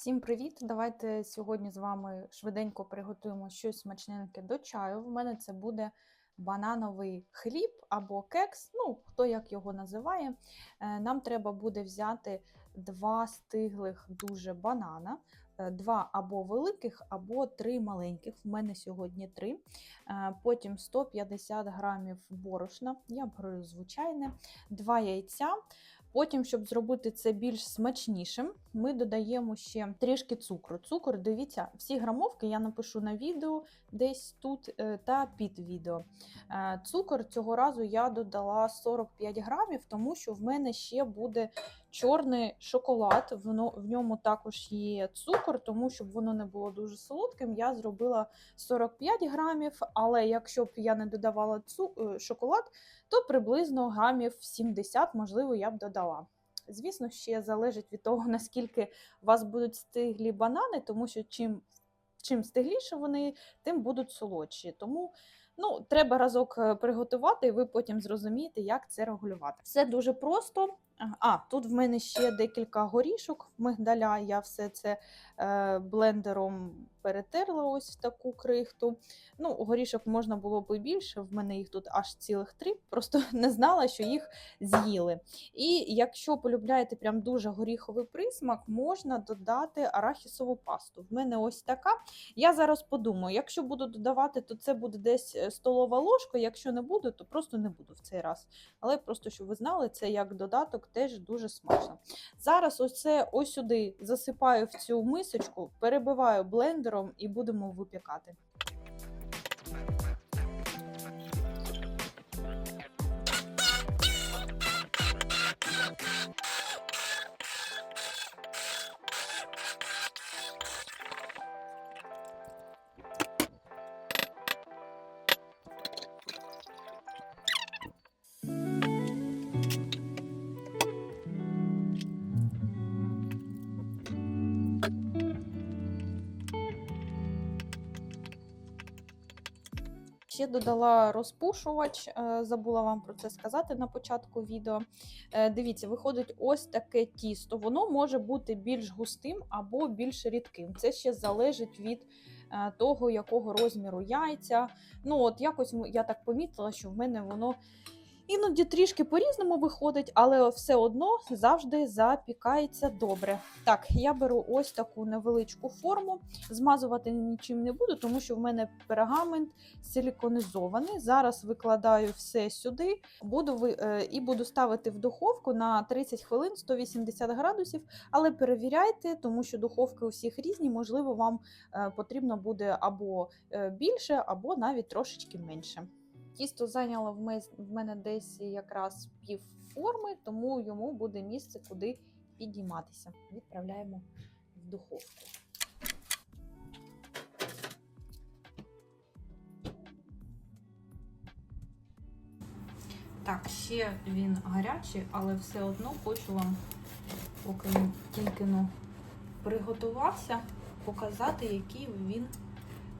Всім привіт! Давайте сьогодні з вами швиденько приготуємо щось смачненьке до чаю. В мене це буде банановий хліб або кекс, ну хто як його називає. Е, Нам треба буде взяти два стиглих дуже банана, е, два або великих, або три маленьких. В мене сьогодні три. Е, Потім 150 грамів борошна, я беру звичайне, два яйця. Потім, щоб зробити це більш смачнішим, ми додаємо ще трішки цукру. Цукор, дивіться, всі грамовки я напишу на відео десь тут е, та під відео. Е, Цукор цього разу я додала 45 грамів, тому що в мене ще буде чорний шоколад. Воно, в ньому також є цукор, тому щоб воно не було дуже солодким, я зробила 45 грамів, але якщо б я не додавала цу, е, шоколад, то приблизно грамів 70, можливо, я б додала. Звісно, ще залежить від того, наскільки у вас будуть стиглі банани, тому що чим, чим стигліше вони, тим будуть солодші. Тому ну, треба разок е, приготувати, і ви потім зрозумієте, як це регулювати. Все дуже просто. А, тут в мене ще декілька горішок мигдаля. Я все це е, блендером перетерла ось таку крихту. Ну, горішок можна було б і більше, в мене їх тут аж цілих три, просто не знала, що їх з'їли. І якщо полюбляєте прям дуже горіховий присмак, можна додати арахісову пасту. В мене ось така. Я зараз подумаю, якщо буду додавати, то це буде десь е, столова ложка. Якщо не буду, то просто не буду в цей раз. Але просто щоб ви знали, це як додаток теж дуже смачно. Зараз ось це ось сюди засипаю в цю мисочку, перебиваю блендером і будемо випікати. Ще додала розпушувач, е, забула вам про це сказати на початку відео. Е, Дивіться, виходить ось таке тісто. Воно може бути більш густим або більш рідким. Це ще залежить від е, того, якого розміру яйця. Ну, от якось я так помітила, що в мене воно. Іноді трішки по-різному виходить, але все одно завжди запікається добре. Так, я беру ось таку невеличку форму. Змазувати нічим не буду, тому що в мене пергамент силіконізований. Зараз викладаю все сюди буду ви- е, і буду ставити в духовку на 30 хвилин 180 градусів. Але перевіряйте, тому що духовки у всіх різні. Можливо, вам е, потрібно буде або е, більше, або навіть трошечки менше. Тісто зайняло в мене десь якраз пів форми, тому йому буде місце, куди підійматися. Відправляємо в духовку. Так, ще він гарячий, але все одно хочу вам, поки він тільки ну, приготувався, показати, який він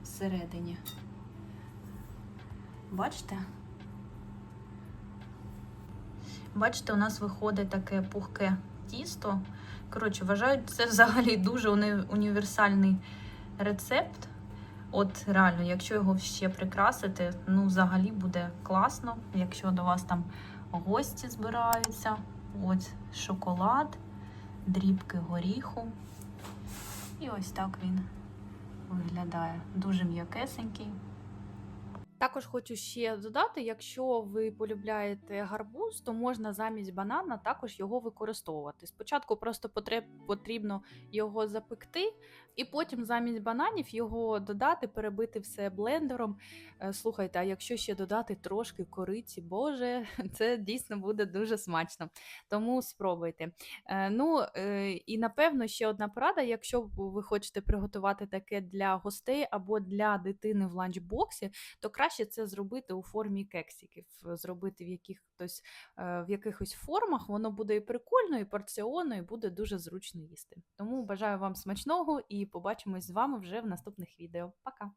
всередині. Бачите? Бачите, у нас виходить таке пухке тісто. Коротше, вважаю, це взагалі дуже універсальний рецепт. От реально, якщо його ще прикрасити, ну взагалі буде класно, якщо до вас там гості збираються. Ось шоколад, дрібки горіху. І ось так він виглядає. Дуже м'якесенький. Також хочу ще додати, якщо ви полюбляєте гарбуз, то можна замість банана також його використовувати. Спочатку просто потрібно його запекти, і потім замість бананів його додати, перебити все блендером. Е, Слухайте, а якщо ще додати трошки кориці, боже, це дійсно буде дуже смачно. Тому спробуйте. Е, Ну е, і напевно ще одна порада, якщо ви хочете приготувати таке для гостей або для дитини в ланчбоксі, то краще це зробити у формі кексиків, зробити в якихось, е, в якихось формах. Воно буде і прикольно, і порціонно, і буде дуже зручно їсти. Тому бажаю вам смачного і побачимось з вами вже в наступних відео. Пока!